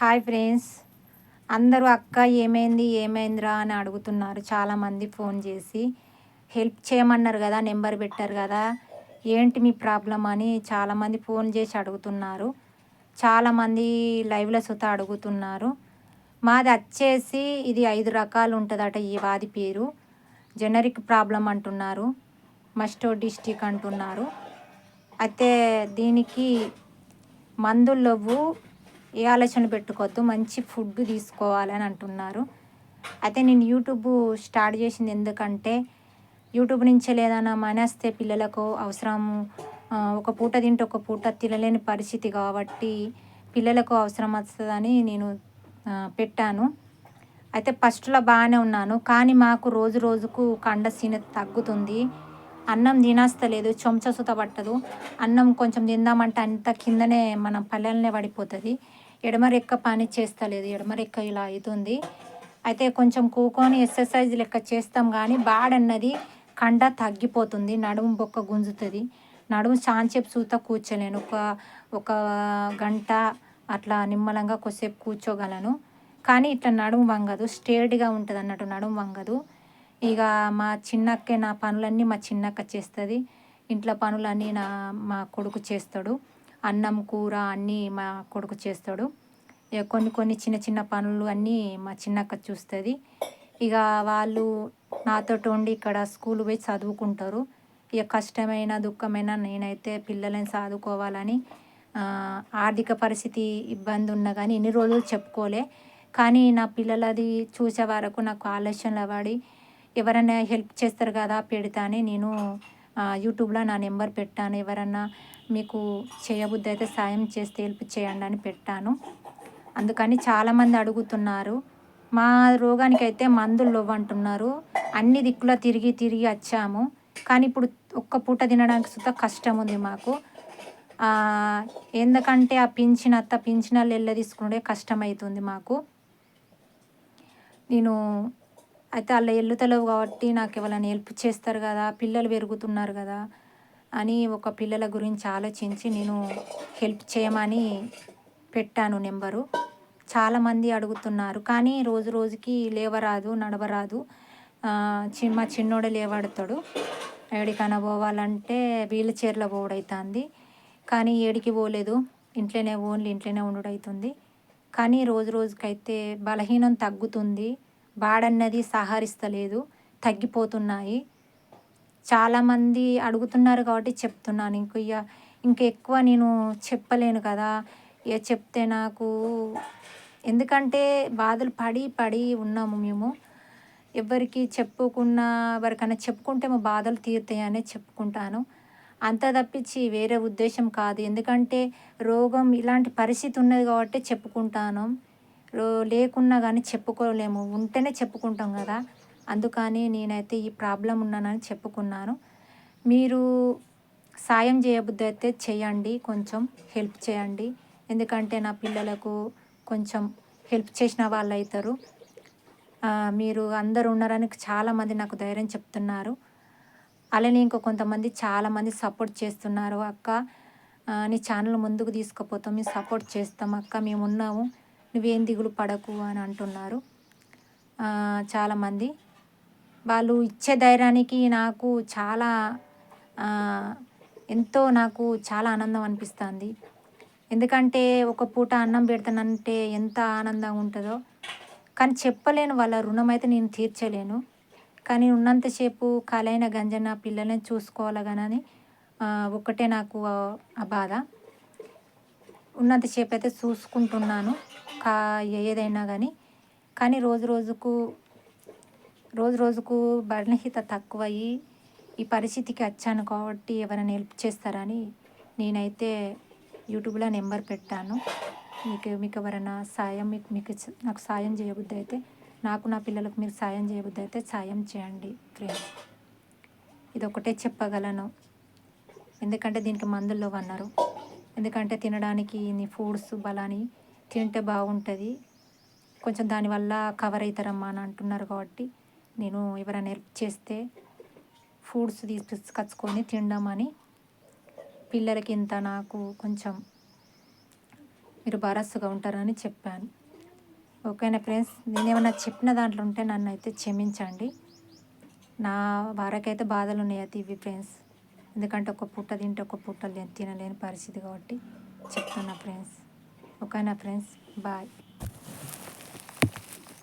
Hi friends. అందరూ అక్క ఏమైంది? ఏమైందిరా? అని అడుగుతున్నారు. చాలామంది ఫోన్ చేసి హెల్ప్ చేయమన్నారు కదా నెంబర్ పెట్టారు కదా ఏంటి మీ ప్రాబ్లం అని చాలామంది ఫోన్ చేసి అడుగుతున్నారు. చాలామంది లైవ్లో సుత అడుగుతున్నారు. మాది వచ్చేసి ఇది ఐదు రకాలు ఉంటుందట ఈ వాది పేరు. జనరిక్ ప్రాబ్లం అంటున్నారు. మస్టో డిస్టిక్ అంటున్నారు. అయితే దీనికి మందులు ఏ ఆలోచన పెట్టుకోవద్దు మంచి ఫుడ్ తీసుకోవాలని అంటున్నారు. అయితే నేను యూట్యూబ్ స్టార్ట్ చేసింది ఎందుకంటే యూట్యూబ్ నుంచే లేదన్నా మానేస్తే పిల్లలకు అవసరం ఒక పూట తింటే ఒక పూట తినలేని పరిస్థితి కాబట్టి పిల్లలకు అవసరం వస్తుందని నేను పెట్టాను. అయితే ఫస్ట్లో బాగానే ఉన్నాను కానీ మాకు రోజు రోజుకు కండ సీన తగ్గుతుంది. అన్నం తినేస్తలేదు చెంచా సుత పట్టదు. అన్నం కొంచెం తిందామంటే అంత కిందనే మన పల్లెలనే పడిపోతుంది. ఎడమరెక్క పని చేస్తలేదు ఎడమరెక్క ఇలా అవుతుంది. అయితే కొంచెం కూకొని ఎక్సర్సైజ్ లెక్క చేస్తాం కానీ బాడన్నది కండ తగ్గిపోతుంది నడుము బొక్క గుంజుతుంది. నడుము చాంచేపు సూత కూర్చోలేను ఒక ఒక గంట అట్లా నిమ్మలంగా కొద్దిసేపు కూర్చోగలను. కానీ ఇట్లా నడుము వంగదు స్టేట్గా ఉంటుంది అన్నట్టు నడుము వంగదు. ఇక మా చిన్నక్కే నా పనులన్నీ మా చిన్నక్క చేస్తుంది. ఇంట్లో పనులన్నీ నా మా కొడుకు చేస్తాడు. అన్నం కూర అన్నీ మా కొడుకు చేస్తాడు. ఇక కొన్ని కొన్ని చిన్న చిన్న పనులు అన్నీ మా చిన్నక్క చూస్తుంది. ఇక వాళ్ళు నాతో ఉండి ఇక్కడ స్కూల్ పోయి చదువుకుంటారు. ఇక కష్టమైన దుఃఖమైన నేనైతే పిల్లలని చదువుకోవాలని ఆర్థిక పరిస్థితి ఇబ్బంది ఉన్నా కానీ ఎన్ని రోజులు చెప్పుకోలే. కానీ నా పిల్లలది చూసే వరకు నాకు ఆలోచనలు పడి ఎవరైనా హెల్ప్ చేస్తారు కదా పెడతా అని నేను యూట్యూబ్లో నా నెంబర్ పెట్టాను. ఎవరన్నా మీకు చేయబుద్ధి అయితే సాయం చేస్తే హెల్ప్ చేయండి అని పెట్టాను. అందుకని చాలామంది అడుగుతున్నారు. మా రోగానికి అయితే మందులు లేవంటున్నారు అన్ని దిక్కులా తిరిగి తిరిగి వచ్చాము. కానీ ఇప్పుడు ఒక్క పూట తినడానికి సుత కష్టం ఉంది మాకు ఎందుకంటే ఆ పింఛన్ అత్త పింఛనాలు వెళ్ళ తీసుకుంటే కష్టమవుతుంది మాకు. నేను అయితే అలా ఎల్లుతలేవు కాబట్టి నాకు ఎవరైనా హెల్ప్ చేస్తారు కదా పిల్లలు పెరుగుతున్నారు కదా అని ఒక పిల్లల గురించి ఆలోచించి నేను హెల్ప్ చేయమని పెట్టాను నెంబరు. చాలామంది అడుగుతున్నారు కానీ రోజు రోజుకి లేవరాదు నడవరాదు. ఆ, మా చిన్నోడే లేవడతాడు. ఎడికైనా పోవాలంటే వీల్ చైర్లో పోవడవుతుంది కానీ ఏడికి పోలేదు. ఇంట్లోనే ఓన్లీ ఇంట్లోనే ఉండుడవుతుంది కానీ రోజు రోజుకైతే బలహీనం తగ్గుతుంది. బాడన్నది సహరిస్తలేదు తగ్గిపోతున్నాయి. చాలామంది అడుగుతున్నారు కాబట్టి చెప్తున్నాను. ఇంక ఇక ఇంక ఎక్కువ నేను చెప్పలేను కదా. ఇక చెప్తే నాకు ఎందుకంటే బాధలు పడి పడి ఉన్నాము మేము. ఎవరికి చెప్పుకున్న ఎవరికైనా చెప్పుకుంటే మా బాధలు తీరుతాయనే చెప్పుకుంటాను. అంత తప్పించి వేరే ఉద్దేశం కాదు. ఎందుకంటే రోగం ఇలాంటి పరిస్థితి ఉన్నది కాబట్టి చెప్పుకుంటాను. లేకున్నా కానీ చెప్పుకోలేము. ఉంటేనే చెప్పుకుంటాం కదా. అందుకని నేనైతే ఈ ప్రాబ్లం ఉన్నానని చెప్పుకున్నాను. మీరు సాయం చేయబుద్ధి అయితే చేయండి. కొంచెం హెల్ప్ చేయండి. ఎందుకంటే నా పిల్లలకు కొంచెం హెల్ప్ చేసిన వాళ్ళు అవుతారు మీరు అందరు ఉన్నారని చాలామంది నాకు ధైర్యం చెప్తున్నారు. అలానే ఇంకో కొంతమంది చాలామంది సపోర్ట్ చేస్తున్నారు. అక్క నీ ఛానల్ ముందుకు తీసుకుపోతాం. మేము సపోర్ట్ చేస్తాం. అక్క మేము ఉన్నాము. నువ్వేం దిగులు పడకు అని అంటున్నారు. చాలామంది. వాళ్ళు ఇచ్చే ధైర్యానికి నాకు చాలా ఎంతో నాకు చాలా ఆనందం అనిపిస్తుంది. ఎందుకంటే ఒక పూట అన్నం పెడతానంటే ఎంత ఆనందంగా ఉంటుందో. కానీ చెప్పలేను వాళ్ళ రుణం అయితే నేను తీర్చలేను. కానీ ఉన్నంతసేపు కలైన గంజన పిల్లల్ని చూసుకోవాలి కానీ ఒక్కటే నాకు ఆ బాధ. ఉన్నంతసేపు అయితే చూసుకుంటున్నాను. కా ఏదైనా కానీ కానీ రోజు రోజుకు రోజు రోజుకు బలహీత తక్కువయ్యి ఈ పరిస్థితికి వచ్చాను కాబట్టి ఎవరైనా హెల్ప్ చేస్తారని నేనైతే యూట్యూబ్లో నెంబర్ పెట్టాను. మీకు మీకు ఎవరైనా సాయం మీకు మీకు నాకు సాయం చేయబుద్ధి అయితే నాకు నా పిల్లలకు మీరు సాయం చేయబుద్ధి అయితే సాయం చేయండి ఫ్రెండ్స్. ఇది ఒకటే చెప్పగలను. ఎందుకంటే దీనికి మందుల్లో అన్నారు ఎందుకంటే తినడానికి నీ ఫుడ్స్ బలాని తింటే బాగుంటుంది. కొంచెం దానివల్ల కవర్ అవుతారమ్మా అని అంటున్నారు కాబట్టి నేను ఎవరైనా హెల్ప్ చేస్తే ఫుడ్స్ తీసుకొచ్చుకొని తిండమని పిల్లలకి ఇంత నాకు కొంచెం మీరు భరోసాగా ఉంటారని చెప్పాను. ఓకేనా ఫ్రెండ్స్? నేను ఏమైనా చెప్పిన దాంట్లో ఉంటే నన్ను అయితే క్షమించండి. నా వారకైతే బాధలు ఉన్నాయి అది ఇవి ఫ్రెండ్స్? ఎందుకంటే ఒక పూట తింటే ఒక పూట తినలేని పరిస్థితి కాబట్టి చెప్తున్నా ఫ్రెండ్స్. ఓకేనా ఫ్రెండ్స్? బాయ్.